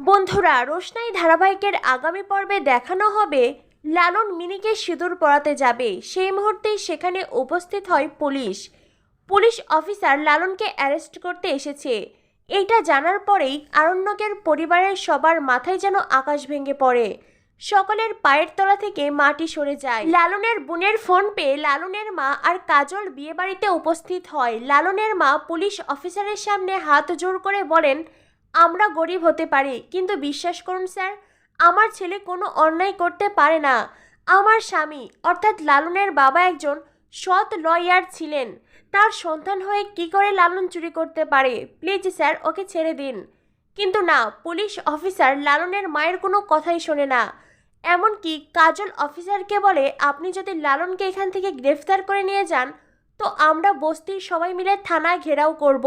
বন্ধুরা, রোশনাই ধারাবাহিকের আগামী পর্বে দেখানো হবে লালন মিনিকে সিঁদুর পরাতে যাবে। সেই মুহূর্তেই সেখানে উপস্থিত হয় পুলিশ। পুলিশ অফিসার লালনকে অ্যারেস্ট করতে এসেছে। এটা জানার পরেই আরণ্যকের পরিবারের সবার মাথায় যেন আকাশ ভেঙে পড়ে। সকলের পায়ের তলা থেকে মাটি সরে যায়। লালনের বোনের ফোন পেয়ে লালনের মা আর কাজল বিয়েবাড়িতে উপস্থিত হয়। লালনের মা পুলিশ অফিসারের সামনে হাত জোর করে বলেন আমরা গরিব হতে পারি, কিন্তু বিশ্বাস করুন স্যার, আমার ছেলে কোনো অন্যায় করতে পারে না। আমার স্বামী, অর্থাৎ লালনের বাবা একজন সৎ লয়ার ছিলেন। তার সন্তান হয়ে কি করে লালন চুরি করতে পারে? প্লিজ স্যার, ওকে ছেড়ে দিন। কিন্তু না, পুলিশ অফিসার লালনের মায়ের কোনো কথাই শোনে না। এমনকি কাজল অফিসারকে বলে, আপনি যদি লালনকে এখান থেকে গ্রেফতার করে নিয়ে যান, তো আমরা বস্তির সবাই মিলে থানায় ঘেরাও করব।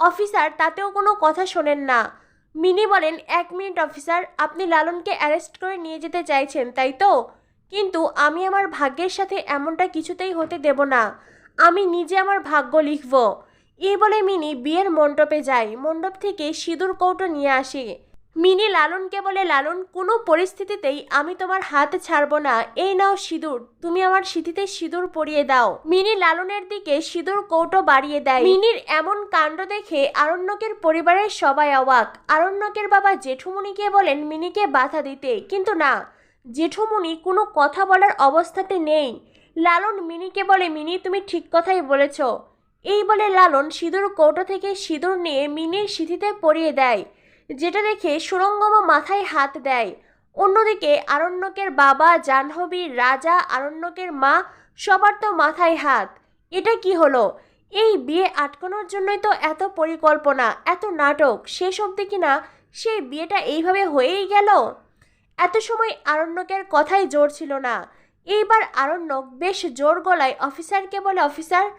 অফিসার, তাতেও কোনো কথা শোনেন না। মিনি বলেন, এক মিনিট অফিসার, আপনি লালনকে অ্যারেস্ট করে নিয়ে যেতে চাইছেন, তাই তো? কিন্তু আমি আমার ভাগ্যের সাথে এমনটা কিছুতেই হতে দেব না। আমি নিজে আমার ভাগ্য লিখব। এই বলে মিনি বিয়ের মণ্ডপে যায়। মণ্ডপ থেকে সিঁদুর কৌটো নিয়ে আসে। মিনি লালনকে বলে, লালন, কোনো পরিস্থিতিতেই আমি তোমার হাত ছাড়বো না। এই নাও সিঁদুর, তুমি আমার সিঁথিতে সিঁদুর পরিয়ে দাও। মিনি লালনের দিকে সিঁদুর কৌটো বাড়িয়ে দেয়। মিনির এমন কাণ্ড দেখে আরণ্যকের পরিবারের সবাই অবাক। আরণ্যকের বাবা জেঠুমণিকে বলেন, মিনিকে বাধা দিতে। কিন্তু না, জেঠুমণি কোনো কথা বলার অবস্থাতে নেই। লালন মিনিকে বলে, মিনি, তুমি ঠিক কথাই বলেছ। এই বলে লালন সিঁদুর কৌটো থেকে সিঁদুর নিয়ে মিনির সিঁথিতে পরিয়ে দেয়। যেটা দেখে সুরঙ্গমা মাথায় হাত দেয়। অন্যদিকে আরণ্যকের বাবা, জাহ্নবী, রাজা, আরণ্যকের মা সবার তো মাথায় হাত। এটা কি হলো? এই বিয়ে আটকানোর জন্যই তো এত পরিকল্পনা, এত নাটক, শেষ অবধি কিনা সেই বিয়েটা এইভাবে হয়েই গেল? এত সময় আরণ্যকের কথাই জোর ছিল না। এইবার আরণ্যক বেশ জোর গলায়, অফিসারকে বলে, অফিসার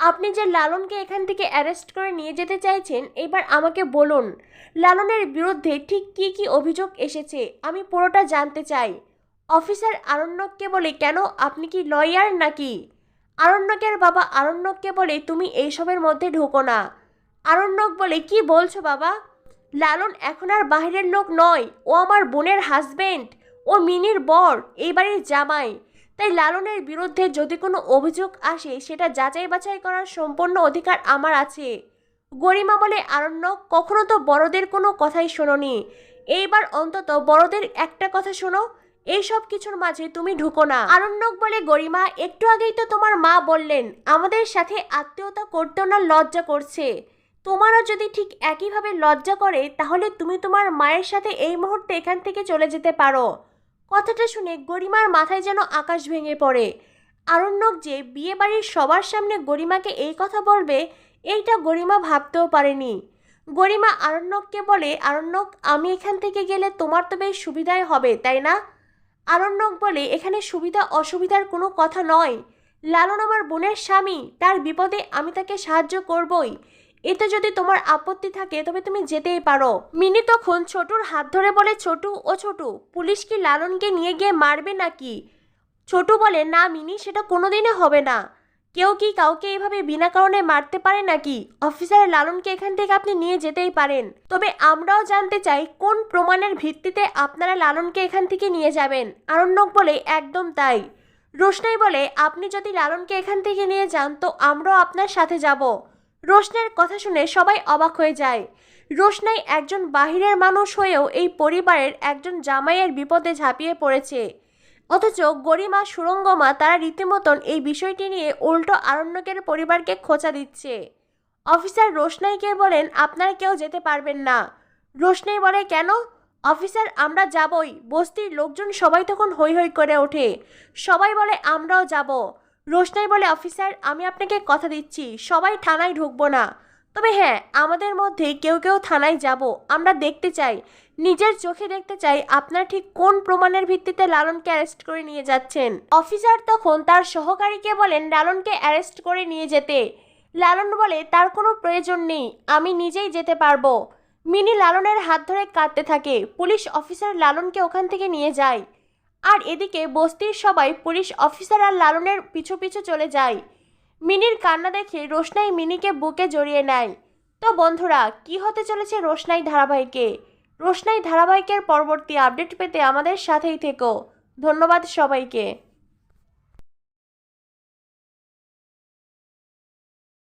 আপনি যে লালনকে এখান থেকে অ্যারেস্ট করে নিয়ে যেতে চাইছেন, এবার আমাকে বলুন, লালনের বিরুদ্ধে ঠিক কী কী অভিযোগ এসেছে? আমি পুরোটা জানতে চাই। অফিসার আরণ্যককে বলে, কেন? আপনি কি লয়ার নাকি? আরণ্যকের বাবা আরণ্যককে বলে, তুমি এইসবের মধ্যে ঢোকো না। আরণ্যক বলে, কি বলছো বাবা? লালন এখন আর বাইরের লোক নয়। ও আমার বোনের হাজবেন্ড ও মিনির বর, এই বাড়ির জামাই। তাই লালনের বিরুদ্ধে যদি কোনো অভিযোগ আসে, সেটা যাচাই বাছাই করার সম্পূর্ণ অধিকার আমার আছে। গরিমা বলে, আরণ্যক, কখনো তো বড়দের কোনো কথাই শোনোনি। এইবার অন্তত বড়দের একটা কথা শোনো এই সব কিছুর মাঝে তুমি ঢুকো না। আরণ্যক বলে, গরিমা, একটু আগেই তো তোমার মা বললেন, আমাদের সাথে আত্মীয়তা করতেও না লজ্জা করছে। তোমারও যদি ঠিক একইভাবে লজ্জা করে, তাহলে তুমি তোমার মায়ের সাথে এই মুহূর্তে এখান থেকে চলে যেতে পারো। কথাটা শুনে গরিমার মাথায় যেন আকাশ ভেঙে পড়ে। আরণ্যক যে বিয়ে বাড়ির সবার সামনে গরিমাকে এই কথা বলবে, এইটা গরিমা ভাবতেও পারেনি। গরিমা আরণ্যককে বলে, আরণ্যক, আমি এখান থেকে গেলে তোমার তো বেশ সুবিধাই হবে, তাই না? আরণ্যক বলে, এখানে সুবিধা অসুবিধার কোনো কথা নয়। লালন আমার বোনের স্বামী, তার বিপদে আমি তাকে সাহায্য করবই। এতে যদি তোমার আপত্তি থাকে, তবে তুমি যেতেই পারো। মিনি তখন ছোটুর হাত ধরে বলে, ছোটু, ও ছোটু, পুলিশ কি লালনকে নিয়ে গিয়ে মারবে নাকি? ছোটু বলে, না মিনি, সেটা কোনোদিনই হবে না। কেউ কি কাউকে এইভাবে বিনা কারণে মারতে পারে নাকি? অফিসার লালনকে এখান থেকে আপনি নিয়ে যেতেই পারেন। তবে আমরাও জানতে চাই, কোন প্রমাণের ভিত্তিতে আপনারা লালনকে এখান থেকে নিয়ে যাবেন? আরণ্যক বলে, একদম তাই। রোশনাই বলে, আপনি যদি লালনকে এখান থেকে নিয়ে যান, তো আমরাও আপনার সাথে যাব। রোশনের কথা শুনে সবাই অবাক হয়ে যায়। রোশনাই একজন বাহিরের মানুষ হয়েও এই পরিবারের একজন জামাইয়ের বিপদে ঝাঁপিয়ে পড়েছে। অথচ গরিমা, সুরঙ্গমা তারা রীতিমতন এই বিষয়টি নিয়ে উল্টো আরণ্যকের পরিবারকে খোঁচা দিচ্ছে। অফিসার রোশনাইকে বলেন, আপনারা কেউ যেতে পারবেন না। রোশনাই বলে, কেন? অফিসার, আমরা যাবই। বস্তির লোকজন সবাই তখন হৈ হৈ করে ওঠে। সবাই বলে, আমরাও যাব। রোশনাই বলে, অফিসার, আমি আপনাকে কথা দিচ্ছি, সবাই থানায় ঢুকবো না। তবে হ্যাঁ আমাদের মধ্যে কেউ কেউ থানায় যাব, আমরা দেখতে চাই। নিজের চোখে দেখতে চাই আপনার ঠিক কোন প্রমাণের ভিত্তিতে লালনকে অ্যারেস্ট করে নিয়ে যাচ্ছেন। অফিসার তখন তার সহকারীকে বলেন, লালনকে অ্যারেস্ট করে নিয়ে যেতে। লালন বলে, তার কোনো প্রয়োজন নেই, আমি নিজেই যেতে পারব। মিনি লালনের হাত ধরে কাঁদতে থাকে। পুলিশ অফিসার লালনকে ওখান থেকে নিয়ে যায়। আর এদিকে বস্তির সবাই পুলিশ অফিসার আর লালনের পিছু পিছু চলে যায়। মিনির কান্না দেখে রোশনাই মিনিকে বুকে জড়িয়ে নেয়। তো বন্ধুরা, কি হতে চলেছে রোশনাই ধারাবাহিকে? রোশনাই ধারাবাহিকের পরবর্তী আপডেট পেতে আমাদের সাথেই থেকো। ধন্যবাদ সবাইকে।